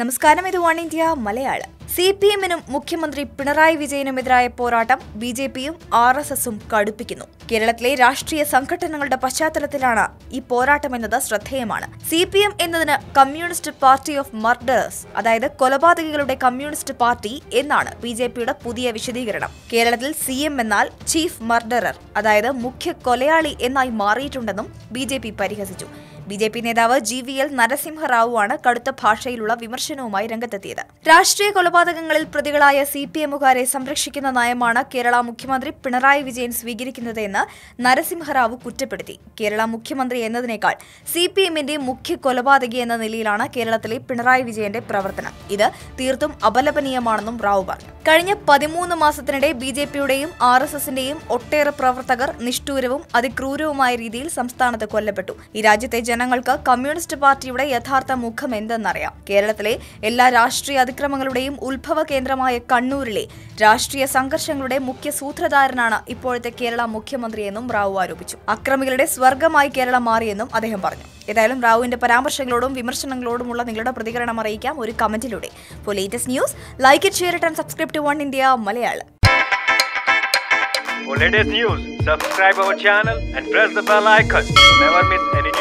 നമസ്കാരം ഇത് one India Malayalam. C P എമ്മിനും മുഖ്യമന്ത്രി പിണറായി വിജയനുമെതിരായ പോരാട്ടം ബി ജെ പിയും ആർ എസ് എസും കടുപ്പിക്കുന്നു. കേരളത്തിലെ രാഷ്ട്രീയ സംഘടനകളുടെ പശ്ചാത്തലത്തിലാണ് ഈ പോരാട്ടം പോരാട്ടമെന്നത് ശ്രദ്ധേയമാണ്. സി പി എം എന്നതിന് കമ്മ്യൂണിസ്റ്റ് പാർട്ടി ഓഫ് മർഡേഴ്സ് അതായത് കൊലപാതകികളുടെ കമ്മ്യൂണിസ്റ്റ് പാർട്ടി എന്നാണ് ബി ജെ പിയുടെ പുതിയ വിശദീകരണം. കേരളത്തിൽ സി എം എന്നാൽ ചീഫ് മർഡറർ അതായത് മുഖ്യ കൊലയാളി എന്നായി മാറിയിട്ടുണ്ടെന്നും ബി ജെ പി പരിഹസിച്ചു. ബി ജെ പി നേതാവ് ജി വി എൽ നരസിംഹറാവു ആണ് കടുത്ത ഭാഷയിലുള്ള വിമർശനവുമായി രംഗത്തെത്തിയത്. രാഷ്ട്രീയ കൊലപാതകങ്ങളിൽ പ്രതികളായ സി പി എമ്മുകാരെ സംരക്ഷിക്കുന്ന നയമാണ് കേരള മുഖ്യമന്ത്രി പിണറായി വിജയൻ സ്വീകരിക്കുന്നതെന്ന് നരസിംഹറാവു കുറ്റപ്പെടുത്തി. കേരള മുഖ്യമന്ത്രി എന്നതിനേക്കാൾ സി പി എമ്മിന്റെ മുഖ്യ കൊലപാതകി എന്ന നിലയിലാണ് കേരളത്തിലെ പിണറായി വിജയന്റെ പ്രവർത്തനം. ഇത് തീർത്തും അപലപനീയമാണെന്നും റാവു പറഞ്ഞു. കഴിഞ്ഞ പതിമൂന്ന് മാസത്തിനിടെ ബി ജെ പിയുടെയും ആർ എസ് എസിന്റെയും ഒട്ടേറെ പ്രവർത്തകർ നിഷ്ഠൂരവും അതിക്രൂരവുമായ രീതിയിൽ സംസ്ഥാനത്ത് കൊല്ലപ്പെട്ടു. ഈ രാജ്യത്തെ ജനങ്ങൾക്ക് കമ്മ്യൂണിസ്റ്റ് പാർട്ടിയുടെ യഥാർത്ഥ മുഖം എന്തെന്നറിയാം. കേരളത്തിലെ എല്ലാ രാഷ്ട്രീയ അതിക്രമങ്ങളുടെയും ഉത്ഭവ കേന്ദ്രമായ കണ്ണൂരിലെ രാഷ്ട്രീയ സംഘർഷങ്ങളുടെ മുഖ്യ സൂത്രധാരനാണ് ഇപ്പോഴത്തെ കേരള മുഖ്യമന്ത്രിയെന്നും റാവു ആരോപിച്ചു. അക്രമികളുടെ സ്വർഗമായി കേരളം മാറിയെന്നും അദ്ദേഹം പറഞ്ഞു. ഏതായാലും റാവുവിന്റെ പരാമർശങ്ങളോടും വിമർശനങ്ങളോടുമുള്ള നിങ്ങളുടെ പ്രതികരണം അറിയിക്കാം ഒരു കമന്റിലൂടെ. Latest news like it share it and subscribe to one India Malayalam. For latest news, subscribe our channel and press the bell icon. Never miss any